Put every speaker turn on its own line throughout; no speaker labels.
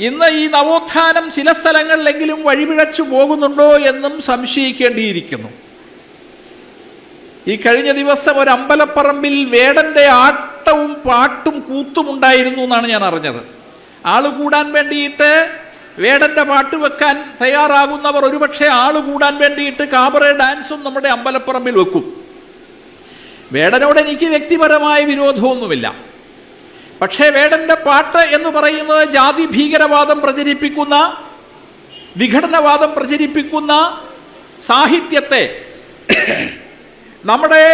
ഇന്ന് ഈ നവോത്ഥാനം ചില സ്ഥലങ്ങളിലെങ്കിലും വഴിപിഴച്ചു പോകുന്നുണ്ടോ എന്നും സംശയിക്കേണ്ടിയിരിക്കുന്നു. ഈ കഴിഞ്ഞ ദിവസം ഒരു അമ്പലപ്പറമ്പിൽ വേടന്റെ ആട്ടവും പാട്ടും കൂത്തും ഉണ്ടായിരുന്നു എന്നാണ് ഞാൻ അറിഞ്ഞത്. ആൾ കൂടാൻ വേണ്ടിയിട്ട് വേടന്റെ പാട്ട് വെക്കാൻ തയ്യാറാകുന്നവർ ഒരുപക്ഷെ ആൾ കൂടാൻ വേണ്ടിയിട്ട് കാബറെ ഡാൻസും നമ്മുടെ അമ്പലപ്പറമ്പിൽ വെക്കും. വേടനോട് എനിക്ക് വ്യക്തിപരമായ വിരോധമൊന്നുമില്ല. പക്ഷേ വേടന്റെ പാട്ട് എന്ന് പറയുന്നത് ജാതി ഭീകരവാദം പ്രചരിപ്പിക്കുന്ന വിഘടനവാദം പ്രചരിപ്പിക്കുന്ന സാഹിത്യത്തെ നമ്മുടെ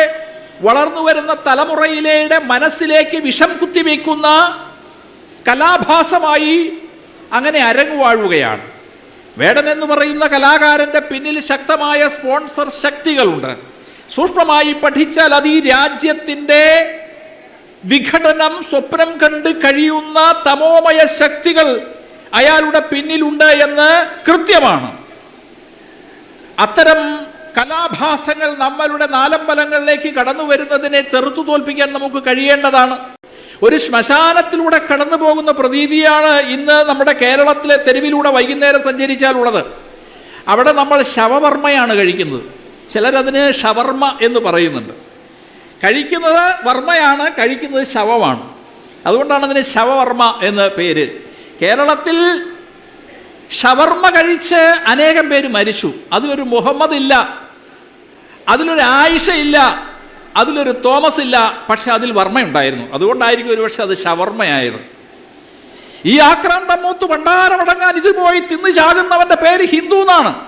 വളർന്നു വരുന്ന തലമുറയിലെ മനസ്സിലേക്ക് വിഷം കുത്തിവെക്കുന്ന കലാഭാസമായി അങ്ങനെ അരങ്ങുവാഴുകയാണ്. വേടൻ എന്ന് പറയുന്ന കലാകാരന്റെ പിന്നിൽ ശക്തമായ സ്പോൺസർ ശക്തികളുണ്ട്. സൂക്ഷ്മമായി പഠിച്ചാൽ അത് ഈ രാജ്യത്തിന്റെ വിഘടനം സ്വപ്നം കണ്ട് കഴിയുന്ന തമോമയ ശക്തികൾ അയാളുടെ പിന്നിലുണ്ട് എന്ന് കൃത്യമാണ്. അത്തരം കലാഭാസങ്ങൾ നമ്മളുടെ നാലമ്പലങ്ങളിലേക്ക് കടന്നു വരുന്നതിനെ ചെറുത്തു തോൽപ്പിക്കാൻ നമുക്ക് കഴിയേണ്ടതാണ്. ഒരു ശ്മശാനത്തിലൂടെ കടന്നു പോകുന്ന പ്രതീതിയാണ് ഇന്ന് നമ്മുടെ കേരളത്തിലെ തെരുവിലൂടെ വൈകുന്നേരം സഞ്ചരിച്ചാലുള്ളത്. അവിടെ നമ്മൾ ശവവർമ്മയാണ് കഴിക്കുന്നത്. ചിലരതിന് ഷവർമ്മ എന്ന് പറയുന്നുണ്ട്. കഴിക്കുന്നത് വർമ്മയാണ് കഴിക്കുന്നത് ശവമാണ്. അതുകൊണ്ടാണ് അതിന് ശവവർമ്മ എന്ന പേര്. കേരളത്തിൽ ഷവർമ്മ കഴിച്ച് അനേകം പേര് മരിച്ചു. അതിലൊരു മുഹമ്മദ് ഇല്ല അതിലൊരു ആയിഷ ഇല്ല അതിലൊരു തോമസ് ഇല്ല പക്ഷെ അതിൽ വർമ്മയുണ്ടായിരുന്നു. അതുകൊണ്ടായിരിക്കും ഒരുപക്ഷെ അത് ഷവർമ്മയായത് ഈ ആക്രാന്തം മൂത്ത് ഭണ്ഡാരമടങ്ങാൻ ഇത് പോയി തിന്നു ചാകുന്നവന്റെ പേര് ഹിന്ദു എന്നാണ്.